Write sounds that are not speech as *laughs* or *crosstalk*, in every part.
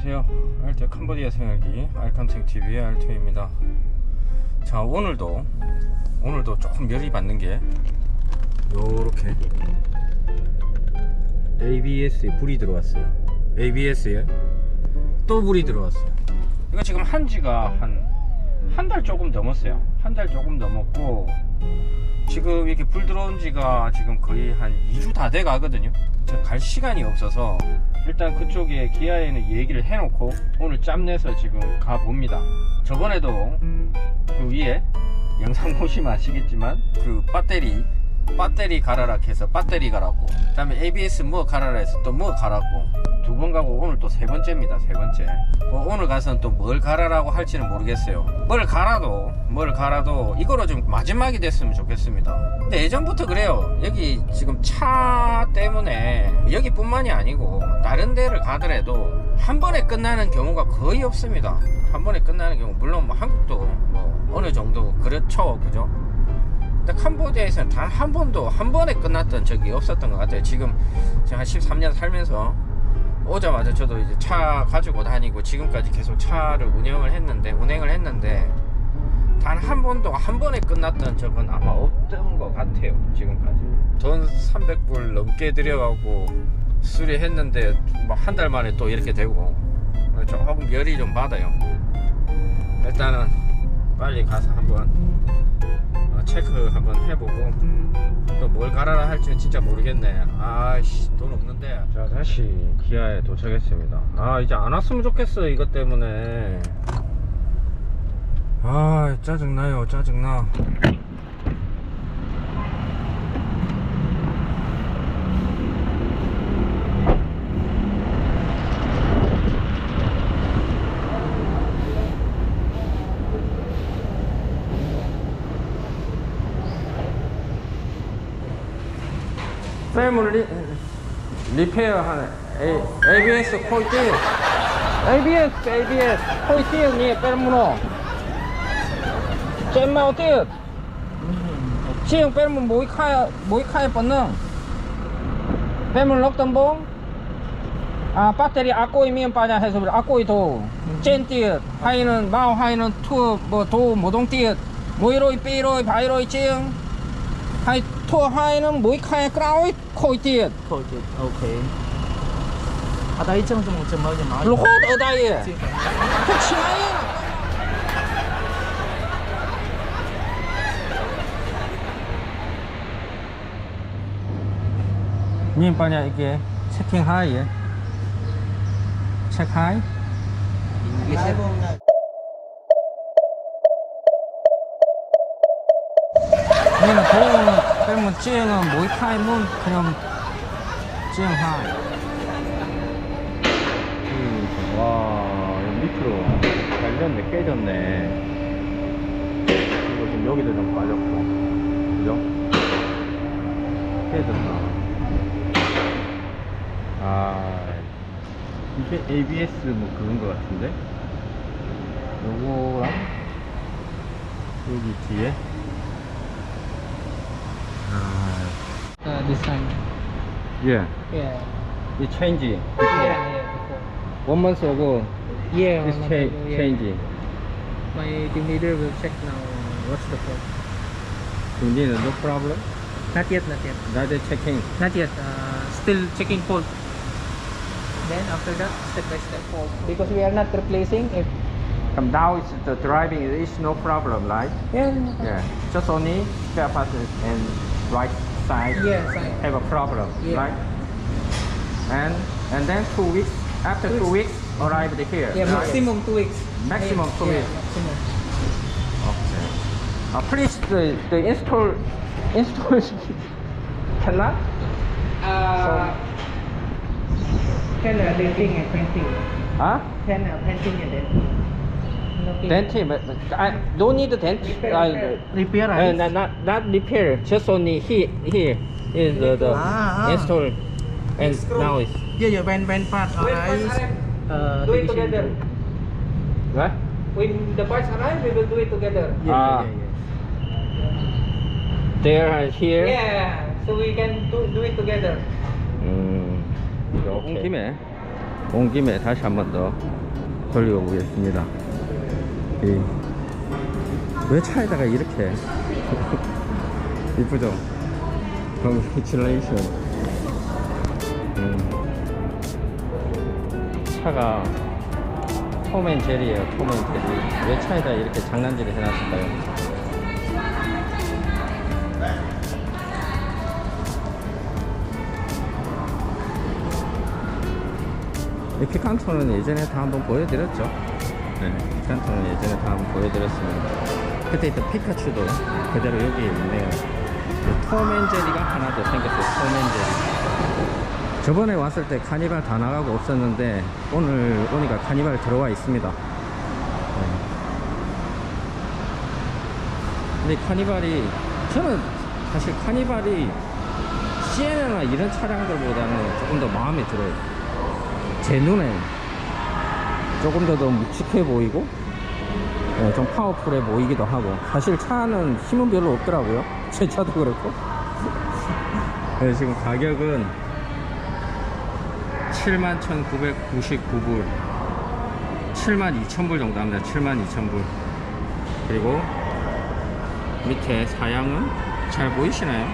안녕하세요. 알트 캄보디아 생활기 알캄생 TV의 알트입니다. 자 오늘도 오늘도 조금 열이 받는 게 요렇게 ABS에 불이 들어왔어요. ABS에 또 불이 들어왔어요. 이거 지금 한지가 한 한 달 조금 넘었어요. 한 달 조금 넘었고 지금 이렇게 불 들어온 지가 지금 거의 한 2주 다 돼 가거든요. 제가 갈 시간이 없어서 일단 그쪽에 기아에는 얘기를 해놓고 오늘 짬내서 지금 가봅니다. 저번에도 그 위에 영상 *laughs* 보시면 아시겠지만 그 배터리 배터리 가라라 해서 배터리 가라고 그 다음에 ABS 뭐 가라라 해서 또 뭐 가라고 두 번 가고 오늘 또 세 번째입니다 세 번째. 뭐 오늘 가서는 또 뭘 가라라고 할지는 모르겠어요. 뭘 갈아도 뭘 갈아도 이거로 좀 마지막이 됐으면 좋겠습니다. 근데 예전부터 그래요. 여기 지금 차 때문에 여기뿐만이 아니고 다른 데를 가더라도 한 번에 끝나는 경우가 거의 없습니다. 한 번에 끝나는 경우 물론 뭐 한국도 뭐 어느 정도 그렇죠. 그죠? 캄보디아에서는 단 한 번도 한 번에 끝났던 적이 없었던 것 같아요. 지금 제가 한 13년 살면서 오자마자 저도 이제 차 가지고 다니고 지금까지 계속 차를 운영을 했는데 운행을 했는데 단 한 번도 한 번에 끝났던 적은 아마 없던 것 같아요. 지금까지 돈 300불 넘게 들여가고 수리했는데 뭐한달 만에 또 이렇게 되고 조금 열이 좀 받아요. 일단은 빨리 가서 한번 어, 체크 한번 해보고 또 뭘 갈아라 할지는 진짜 모르겠네. 아씨 돈 없는데. 자 다시 기아에 도착했습니다. 아 이제 안 왔으면 좋겠어 이것 때문에. 아 짜증나요 짜증나 쌤을 리, 리페어 하는 A, ABS 코이티 ABS ABS 코이티 니 빼르무노. 잼마 어때요? 지금 빼르면 모이 카야 모이 카야 뻗는 빼면 럭던 봉 아 배터리 아꼬이면 빠냐 해서 아꼬이 도 젠 띠엇 하이는 마오 하이는 투뭐도 모동 띠엇 모이로이 삐로이 바이로이 찡 hay thua hai nó mũi khai cái khôi tiền Thôi chị, ok Ở đây trong trong trong mơ nói lỗ ở đây à thật trái nhìn bao nhiêu kia 채팅 하이 예책 하이 얘는 돈 빼면 찌영은 모이 타임은 그냥 찌영 하이. 음, 와 밑으로 잘렸네 깨졌네. 그리고 지금 여기도 좀 빠졌고. 그죠? 깨졌나 아 이게 ABS 뭐 그런 거 같은데? 요거랑 여기 뒤에 this time. Yeah. Yeah. it's changing. it. Yeah, yeah, before. One month ago. Yeah, it's cha ago, yeah. change. My team leader will check now what's the problem. Team leader, no problem? Not yet, not yet. That's checking? Not yet. Uh, still checking fault. Then after that, step by step fault. Because we are not replacing it. Come down is the driving It is no problem, right? Yeah. Yeah. Just only spare parts and right side Yeah, side. have a problem Yeah. right and and then two weeks after two Two weeks arrived here Yeah, right? maximum two weeks Maximum two yeah, weeks. maximum Okay. Uh, please the, the install install cannot *laughs* Uh, can uh, denting and painting huh Can uh, painting and denting Denting but, but I don't need the dent Repair, I, repair. Uh, not, not not repair just only here here is the, the Ah, ah. install and now is Yeah, yeah, when when part When arrives, parts arrive, uh, do it technician together. will- what When the parts arrive, we will do it together. Yeah, Ah. yeah, yeah, there and here Yeah, so we can do, do it together. 음, 온 김에 온 김에 다시 한 번 더 돌리고 보겠습니다. 이, 왜 차에다가 이렇게 *laughs* 이쁘죠? Congratulation. 음, 차가 톰앤 제리예요. 톰앤 제리. 왜 차에다 이렇게 장난질을 해놨을까요? 이 피칸토는 예전에 다 한번 보여드렸죠. 네, 피칸토는 예전에 다 한번 보여드렸습니다. 그때 있던 피카츄도 그대로 여기에 있네요. 톰앤제리가 하나 더 생겼어요. 톰앤제리. 저번에 왔을 때 카니발 다 나가고 없었는데 오늘 오니까 카니발 들어와 있습니다. 네. 근데 카니발이 저는 사실 카니발이 시에나나 이런 차량들보다는 조금 더 마음에 들어요. 제 눈에 조금 더 더 묵직해 보이고 예, 좀 파워풀해 보이기도 하고. 사실 차는 힘은 별로 없더라고요. *laughs* 제 차도 그렇고. 네, 지금 가격은 71,999불. 72,000불 정도 합니다. 72,000불. 그리고 밑에 사양은 잘 보이시나요?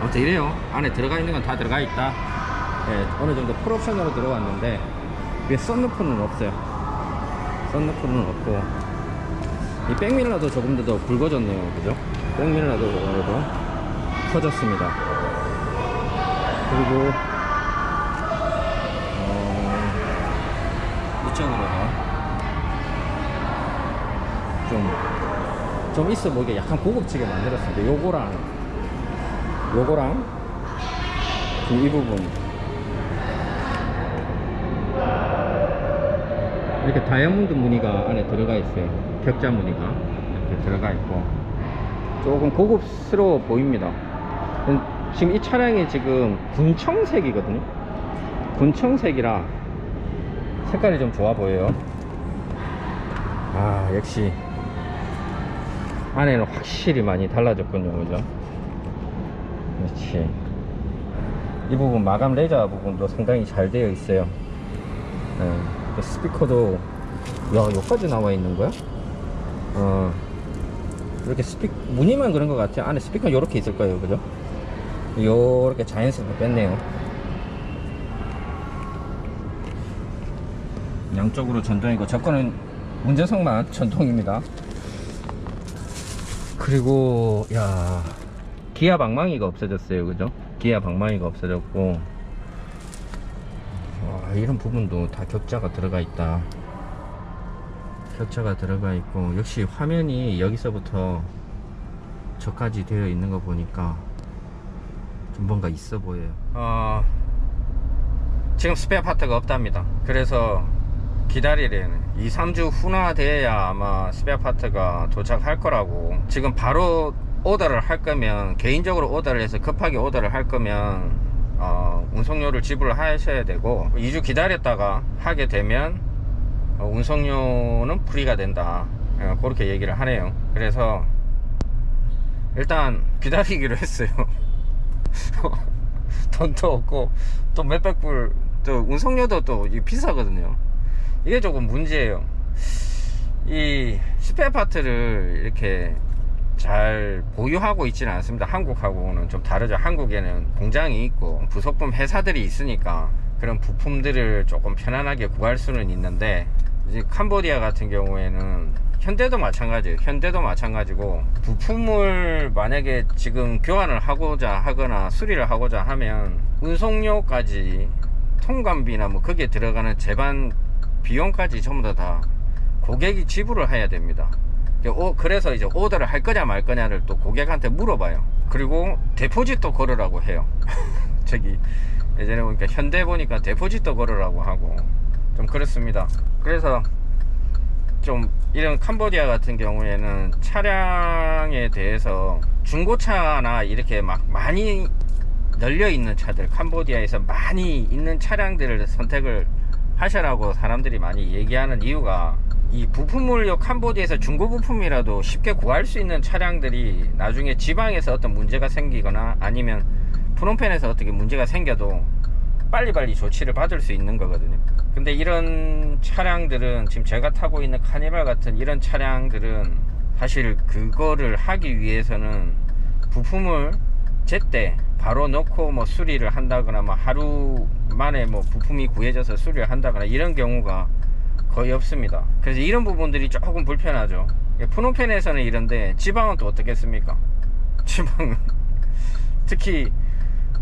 아무튼 이래요. 안에 들어가 있는 건 다 들어가 있다. 예, 어느 정도 풀옵션으로 들어왔는데 위에 썬루프는 없어요. 썬루프는 없고. 이 백밀러도 조금 더, 더 굵어졌네요. 그죠? 백밀러도 그래도 커졌습니다. 그리고 어, 이쪽으로도 좀, 좀 있어 보이게 약간 고급지게 만들었습니다. 요거랑 요거랑 지금 이 부분 이렇게 다이아몬드 무늬가 안에 들어가 있어요. 격자 무늬가 이렇게 들어가 있고 조금 고급스러워 보입니다. 음, 지금 이 차량이 지금 군청색이거든요. 군청색이라 색깔이 좀 좋아 보여요. 아 역시 안에는 확실히 많이 달라졌군요, 그죠? 그렇지. 이 부분 마감 레자 부분도 상당히 잘 되어 있어요. 네. 그 스피커도 야 여기까지 나와 있는 거야? 어. 이렇게 스피 무늬만 그런 것 같아요 안에 스피커 이렇게 있을 거예요. 그죠? 요렇게 자연스럽게 뺐네요. 양쪽으로 전동이고 저 거는 운전석만 전동입니다. 그리고 야 기아 방망이가 없어졌어요. 그죠? 기아 방망이가 없어졌고. 와, 이런 부분도 다 격자가 들어가 있다. 격자가 들어가 있고, 역시 화면이 여기서부터 저까지 되어 있는 거 보니까 좀 뭔가 있어 보여요. 어, 지금 스페어 파트가 없답니다. 그래서 기다리래는 2, 3주 후나 돼야 아마 스페어 파트가 도착할 거라고. 지금 바로 오더를 할 거면, 개인적으로 오더를 해서 급하게 오더를 할 거면, 어, 운송료를 지불하셔야 되고 2주 기다렸다가 하게 되면 어, 운송료는 프리가 된다. 어, 그렇게 얘기를 하네요. 그래서 일단 기다리기로 *laughs* 했어요. 돈도 없고 또 몇백 불 또 운송료도 또 비싸거든요. 이게 조금 문제예요. 이 스페어 파트를 이렇게 잘 보유하고 있지는 않습니다. 한국하고는 좀 다르죠. 한국에는 공장이 있고 부속품 회사들이 있으니까 그런 부품들을 조금 편안하게 구할 수는 있는데 이제 캄보디아 같은 경우에는 현대도 마찬가지예요. 현대도 마찬가지고 부품을 만약에 지금 교환을 하고자 하거나 수리를 하고자 하면 운송료까지 통관비나 뭐 거기에 들어가는 제반 비용까지 전부 다, 다 고객이 지불을 해야 됩니다. 오, 그래서 이제 오더를 할 거냐 말 거냐를 또 고객한테 물어봐요. 그리고 데포짓도 걸으라고 해요. *laughs* 저기 예전에 보니까 현대 보니까 데포짓도 걸으라고 하고 좀 그렇습니다. 그래서 좀 이런 캄보디아 같은 경우에는 차량에 대해서 중고차나 이렇게 막 많이 널려 있는 차들 캄보디아에서 많이 있는 차량들을 선택을 하셔라고 사람들이 많이 얘기하는 이유가 이 부품물류 캄보디아에서 중고 부품이라도 쉽게 구할 수 있는 차량들이 나중에 지방에서 어떤 문제가 생기거나 아니면 프롬펜에서 어떻게 문제가 생겨도 빨리빨리 조치를 받을 수 있는 거거든요. 근데 이런 차량들은 지금 제가 타고 있는 카니발 같은 이런 차량들은 사실 그거를 하기 위해서는 부품을 제때 바로 넣고 뭐 수리를 한다거나 뭐 하루 만에 뭐 부품이 구해져서 수리를 한다거나 이런 경우가 거의 없습니다. 그래서 이런 부분들이 조금 불편하죠. 예, 푸놈펜에서는 이런데 지방은 또 어떻겠습니까? *laughs* 지방은 특히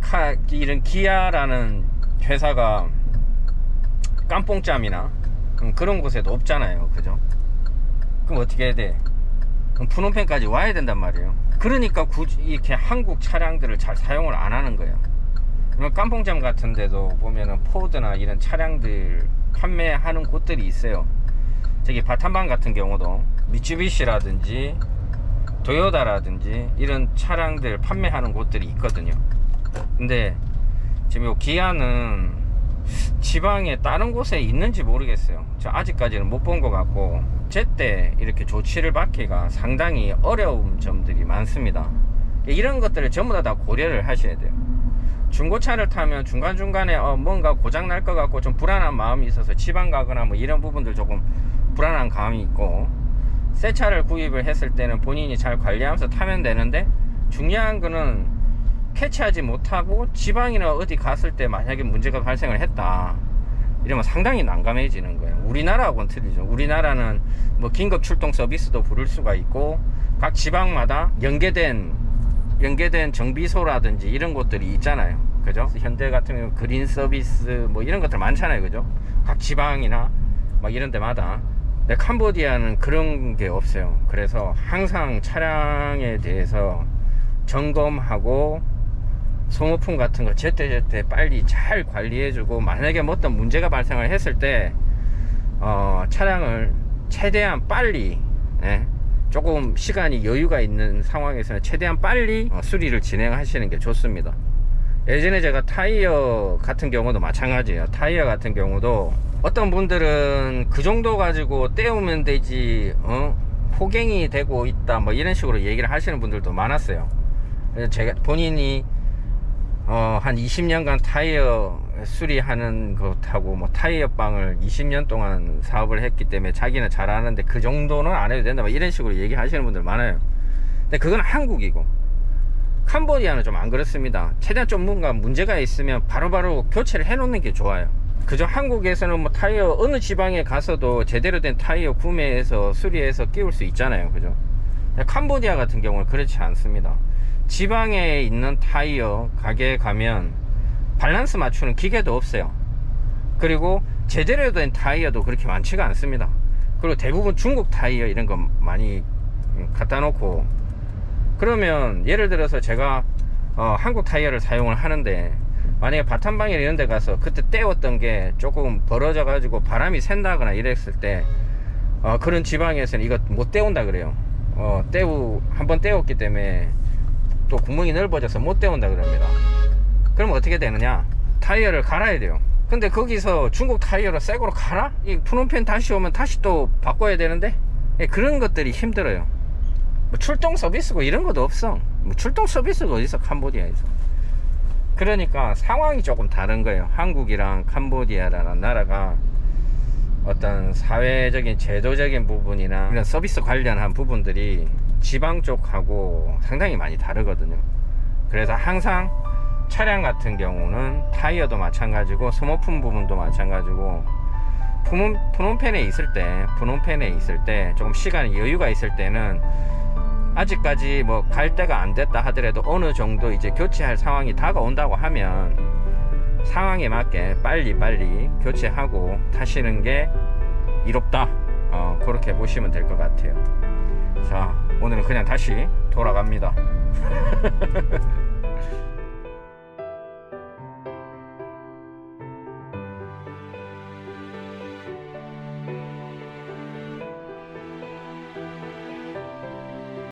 카, 이런 기아라는 회사가 깜뽕짬이나 음, 그런 곳에도 없잖아요. 그죠? 그럼 어떻게 해야 돼? 그럼 푸놈펜까지 와야 된단 말이에요. 그러니까 굳이 이렇게 한국 차량들을 잘 사용을 안 하는 거예요. 그러면 깜뽕점 같은 데도 보면은 포드나 이런 차량들 판매하는 곳들이 있어요. 저기 바탄방 같은 경우도 미쯔비시라든지 도요다라든지 이런 차량들 판매하는 곳들이 있거든요. 근데 지금 요 기아는 지방에 다른 곳에 있는지 모르겠어요. 저 아직까지는 못 본 것 같고 제때 이렇게 조치를 받기가 상당히 어려운 점들이 많습니다. 이런 것들을 전부 다, 다 고려를 하셔야 돼요. 중고차를 타면 중간중간에 어, 뭔가 고장 날 것 같고 좀 불안한 마음이 있어서 지방 가거나 뭐 이런 부분들 조금 불안한 감이 있고 새 차를 구입을 했을 때는 본인이 잘 관리하면서 타면 되는데 중요한 거는 캐치하지 못하고 지방이나 어디 갔을 때 만약에 문제가 발생을 했다 이러면 상당히 난감해지는 거예요. 우리나라하고는 틀리죠. 우리나라는 뭐 긴급 출동 서비스도 부를 수가 있고 각 지방마다 연계된 연계된 정비소라든지 이런 곳들이 있잖아요. 그죠? 현대 같은 경우 그린 서비스 뭐 이런 것들 많잖아요. 그죠? 각 지방이나 막 이런 데마다. 근데 캄보디아는 그런 게 없어요. 그래서 항상 차량에 대해서 점검하고 소모품 같은 거 제때제때 빨리 잘 관리해주고 만약에 뭐 어떤 문제가 발생을 했을 때 어, 차량을 최대한 빨리 예, 조금 시간이 여유가 있는 상황에서는 최대한 빨리 어, 수리를 진행하시는 게 좋습니다. 예전에 제가 타이어 같은 경우도 마찬가지예요. 타이어 같은 경우도 어떤 분들은 그 정도 가지고 떼우면 되지, 어? 호갱이 되고 있다, 뭐 이런 식으로 얘기를 하시는 분들도 많았어요. 제가 본인이 어, 한 20년간 타이어 수리하는 것하고 뭐 타이어 빵을 20년 동안 사업을 했기 때문에 자기는 잘 아는데 그 정도는 안 해도 된다. 뭐 이런 식으로 얘기하시는 분들 많아요. 근데 그건 한국이고 캄보디아는 좀 안 그렇습니다. 최대한 좀 뭔가 문제가 있으면 바로 바로 교체를 해 놓는 게 좋아요. 그저 한국에서는 뭐 타이어 어느 지방에 가서도 제대로 된 타이어 구매해서 수리해서 끼울 수 있잖아요. 그죠? 캄보디아 같은 경우는 그렇지 않습니다. 지방에 있는 타이어 가게에 가면 밸런스 맞추는 기계도 없어요. 그리고 제대로 된 타이어도 그렇게 많지가 않습니다. 그리고 대부분 중국 타이어 이런 거 많이 갖다 놓고 그러면 예를 들어서 제가 어, 한국 타이어를 사용을 하는데 만약에 바탄방이나 이런 데 가서 그때 떼웠던 게 조금 벌어져 가지고 바람이 샌다거나 이랬을 때 어, 그런 지방에서는 이거 못 떼운다 그래요 어, 떼우 한 번 떼웠기 때문에 또 구멍이 넓어져서 못 떼운다 그럽니다 그러면 어떻게 되느냐? 타이어를 갈아야 돼요. 근데 거기서 중국 타이어로 새 거로 갈아? 이 푸놈펜 다시 오면 다시 또 바꿔야 되는데? 예, 그런 것들이 힘들어요. 뭐 출동 서비스고 이런 것도 없어. 뭐 출동 서비스가 어디서? 캄보디아에서. 그러니까 상황이 조금 다른 거예요. 한국이랑 캄보디아라는 나라가 어떤 사회적인 제도적인 부분이나 이런 서비스 관련한 부분들이 지방 쪽하고 상당히 많이 다르거든요. 그래서 항상 차량 같은 경우는 타이어도 마찬가지고 소모품 부분도 마찬가지고 푸놈, 푸놈펜에 있을 때 푸놈펜에 있을 때 조금 시간이 여유가 있을 때는 아직까지 뭐갈 데가 안 됐다 하더라도 어느 정도 이제 교체할 상황이 다가온다고 하면 상황에 맞게 빨리 빨리 교체하고 타시는 게 이롭다. 어, 그렇게 보시면 될 것 같아요. 자 오늘은 그냥 다시 돌아갑니다 *laughs*